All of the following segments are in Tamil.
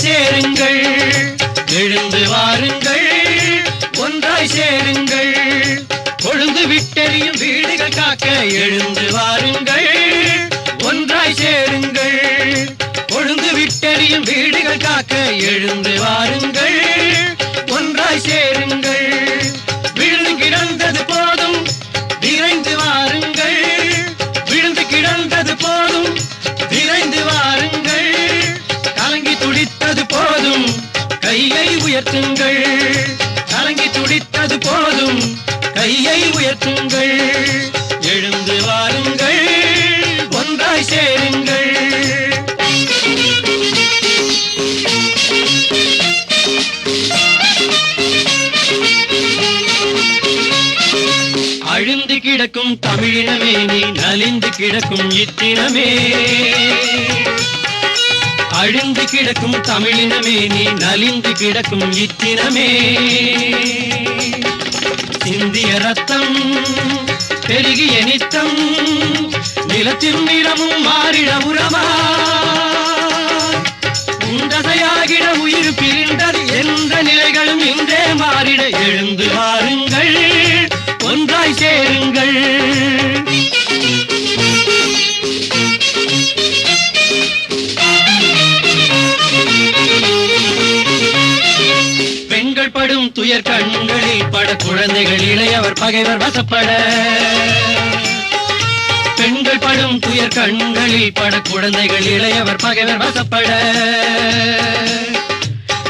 சேருங்கள். எழுந்து வாருங்கள். ஒன்றாய் சேருங்கள். கொழுந்து விட்டெறியும் வீடுகள் காக்க எழுந்து வாருங்கள். ஒன்றாய் சேருங்கள். கொழுந்து விட்டெறியும் வீடுகள் காக்க எழுந்து வாருங்கள். ஒன்றாய் சேருங்கள் போதும். கையை உயர்த்துங்கள். கலங்கி துடித்தது போதும். கையை உயர்த்துங்கள். எழுந்து வாருங்கள். ஒன்றாய் சேருங்கள். அழிந்து கிடக்கும் தமிழினமே நீ நலிந்து கிடக்கும் இத்தினமே. அழிந்து கிடக்கும் தமிழினமே நீ நலிந்து கிடக்கும் இத்தினமே. சிந்திய ரத்தம் பெருகிய நித்தம் நிலத்தின் நிறமும் மாறிட உறவா உண்டதையாகிட உயிர் பிரிந்தது எந்த நிலைகளும் இன்றே மாறிட எழுந்து வாருங்கள் ஒன்றாய் சேருங்கள். படும் துயர் கண்களில் பட குழந்தைகள் இளையவர் பகைவர் வசப்பட. பெண்கள் படும் துயர் கண்களில் பட குழந்தைகள் இளையவர் பகைவர் வசப்பட.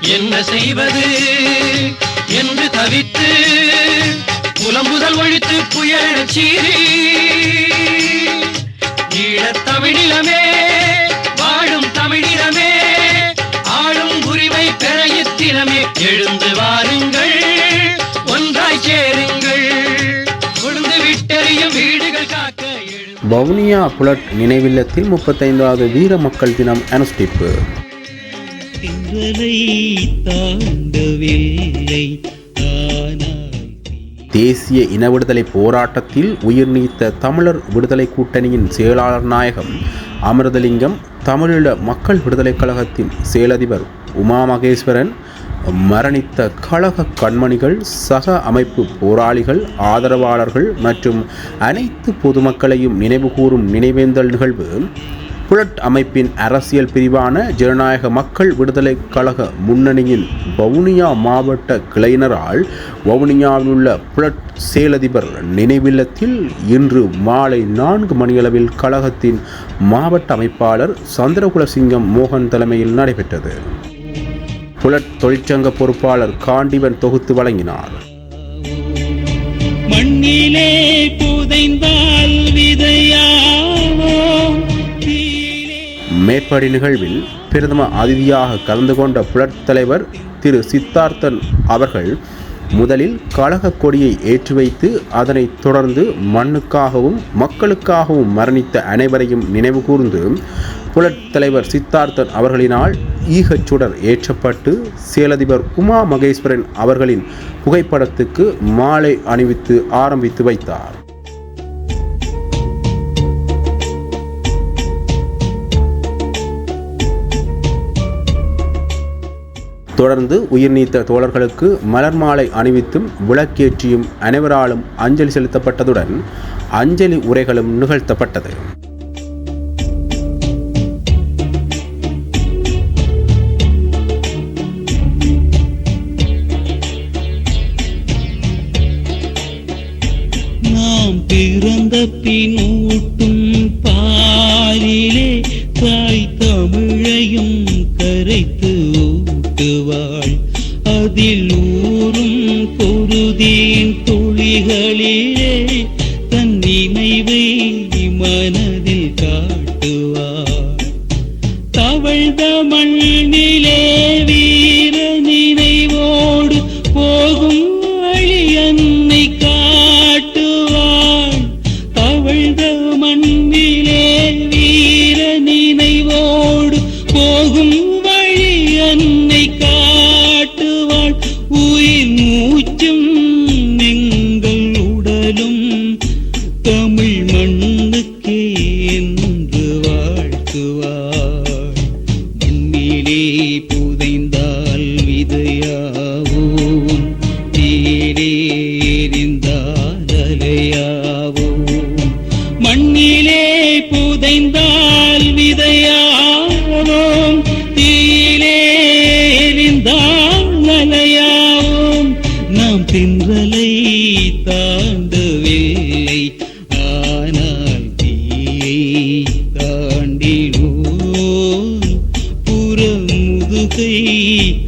என்ன செய்வது என்று தவித்து புலம்புதல் ஒழித்து புயல் சீறி ஈழத் தமிழிலமே வாழும் தமிழிலமே இத்தினமே எழுந்து வாருங்கள் ஒன்றாய் சேருங்கள். கொழுந்து விட்டெறியும் வீடுகள் காக்க வவுனியா புலட் நினைவில்லத்தில் முப்பத்தைந்தாவது வீர மக்கள் தினம் அனுஷ்டிப்பு. தேசிய இன விடுதலை போராட்டத்தில் உயிர் நீத்த தமிழர் விடுதலை கூட்டணியின் செயலாளர் நாயகம் அமிர்தலிங்கம் தமிழீழ மக்கள் விடுதலைக் கழகத்தின் செயலதிபர் உமா மகேஸ்வரன் மரணித்த கழக கண்மணிகள் சக அமைப்பு போராளிகள் ஆதரவாளர்கள் மற்றும் அனைத்து பொதுமக்களையும் நினைவுகூரும் நினைவேந்தல் நிகழ்வு. புலட் அமைப்பின் அரசியல் பிரிவான ஜனநாயக மக்கள் விடுதலைக் கழக முன்னணியின் வவுனியா மாவட்ட கிளையினரால் வவுனியாவில் உள்ள புலட் செயலதிபர் நினைவில்லத்தில் இன்று மாலை நான்கு மணியளவில் கழகத்தின் மாவட்ட அமைப்பாளர் சந்திரகுலசிங்கம் மோகன் தலைமையில் நடைபெற்றது. புலட் தொழிற்சங்க பொறுப்பாளர் காண்டிவன் தொகுத்து வழங்கினார். மண்ணிலே புதைந்தால் மேற்படி நிகழ்வில் பிரதம அதிதியாக கலந்து கொண்ட புலட் தலைவர் திரு சித்தார்த்தன் அவர்கள் முதலில் கழக கொடியை ஏற்றி வைத்து அதனைத் தொடர்ந்து மண்ணுக்காகவும் மக்களுக்காகவும் மரணித்த அனைவரையும் நினைவு கூர்ந்து புலட் தலைவர் சித்தார்த்தன் அவர்களினால் ஈகச்சுடர் ஏற்றப்பட்டு செயலதிபர் உமா மகேஸ்வரன் அவர்களின் புகைப்படத்துக்கு மாலை அணிவித்து ஆரம்பித்து வைத்தார். தொடர்ந்து உயிர் நீத்த தோழர்களுக்கு மலர் மாலை அணிவித்தும் விளக்கேற்றியும் அனைவராலும் அஞ்சலி செலுத்தப்பட்டதுடன் அஞ்சலி உரைகளும் நிகழ்த்தப்பட்டது. பிறந்த பின்னூட்டும் பாலிலே தாய் தமிழையும் கரைத்து ஊட்டுவாள். அதில் ஊறும் பொருதியின் துளிகளிலே தன் நினைவை மனதில் காட்டுவாள். தவழ்ந்த மண்ணிலே வீரன்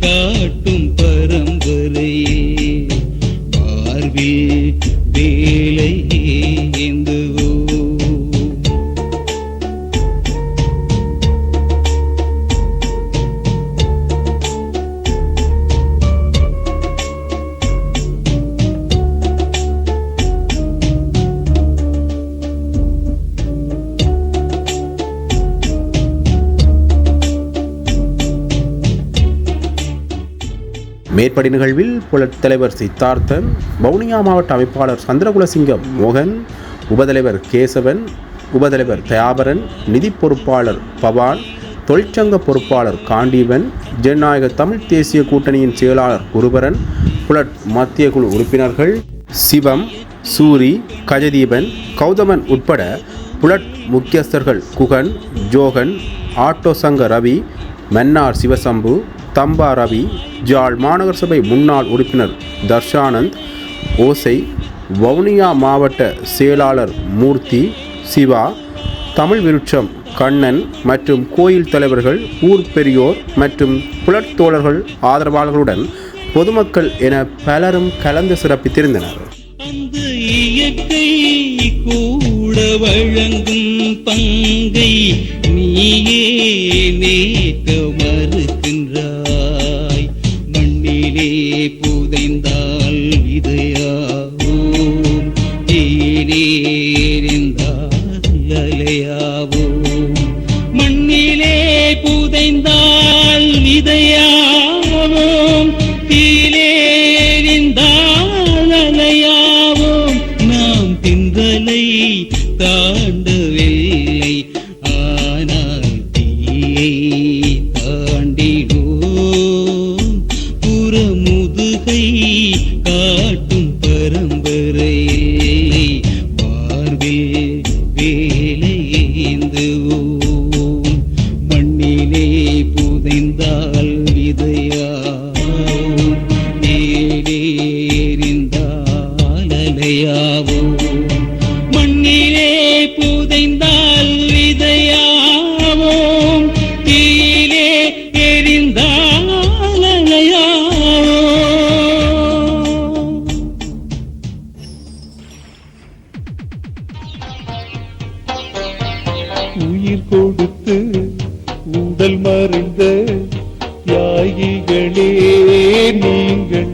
காட்டும் பரம்பரையே. பார்வே மேற்படி நிகழ்வில் புலட் தலைவர் சித்தார்த்தன் வவுனியா மாவட்ட அமைப்பாளர் சந்திரகுலசிங்கம் மோகன் உபதலைவர் கேசவன் உபதலைவர் தயாபரன் நிதி பொறுப்பாளர் பவான் தொழிற்சங்க பொறுப்பாளர் காண்டீவன் ஜனநாயக தமிழ் தேசிய கூட்டணியின் செயலாளர் குருபரன் புலட் மத்திய குழு உறுப்பினர்கள் சிவம் சூரி கஜதீபன் கௌதமன் உட்பட புலட் முக்கியஸ்தர்கள் குகன் ஜோகன் ஆட்டோ சங்க ரவி மன்னார் சிவசம்பு தம்பா ரவி ஜாழ் மாநகர சபை முன்னாள் உறுப்பினர் தர்ஷானந்த் ஓசை வவுனியா மாவட்ட செயலாளர் மூர்த்தி சிவா தமிழ் விருட்சம் கண்ணன் மற்றும் கோயில் தலைவர்கள் ஊர் பெரியோர் மற்றும் புலட்தோழர்கள் ஆதரவாளர்களுடன் பொதுமக்கள் என பலரும் கலந்து சிறப்பித்திருந்தனர். கூட வழங்கும் பங்கை நீயே புதைந்தால் தீலே மகளே நீங்கள்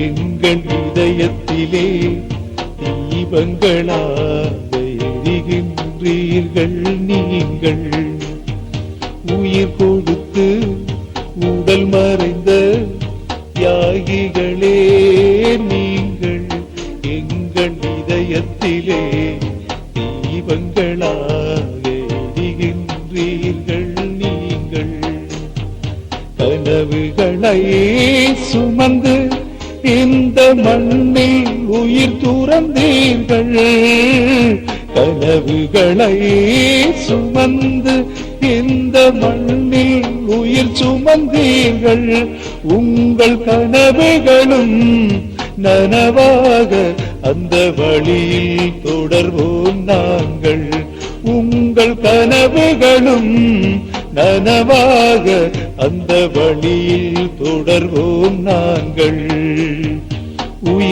எங்கள் இதயத்திலே தீபங்களாக எரிகின்றீர்கள். நீங்கள் உயிர் கொடுத்து உடல் மறைந்த தியாகிகளே நீங்கள் எங்கள் இதயத்திலே மண்ணில் உயிர் துறந்தீர்கள். கனவுகளை சுமந்து இந்த மண்ணில் உயிர் சுமந்தீர்கள். உங்கள் கனவுகளும் நனவாக அந்த வழியில் தொடர்வோம் நாங்கள். உங்கள் கனவுகளும் நனவாக அந்த வழியில் தொடர்வோம் நாங்கள்.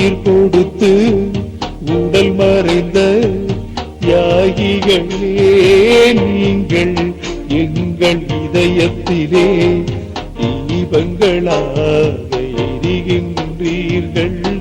உயிர் கொடுத்து உடல் மறைந்த தியாகிகளே நீங்கள் எங்கள் இதயத்திலே தீபங்களாக எரிகின்றீர்கள்?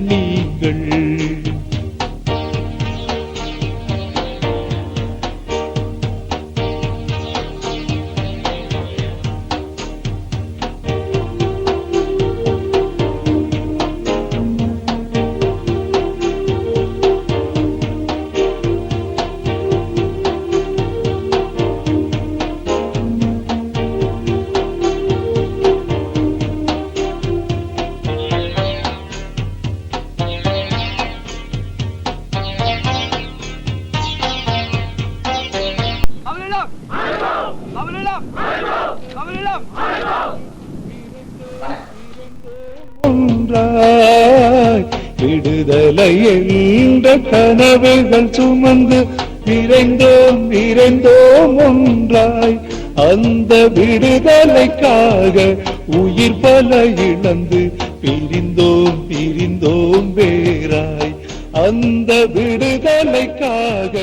விடுதலை என்ற கனவுகள் சுமந்து விரைந்தோம் விரைந்தோம் ஒன்றாய். அந்த விடுதலைக்காக உயிர் பல இழந்து பிரிந்தோம் பிரிந்தோம் வேறாய். அந்த விடுதலைக்காக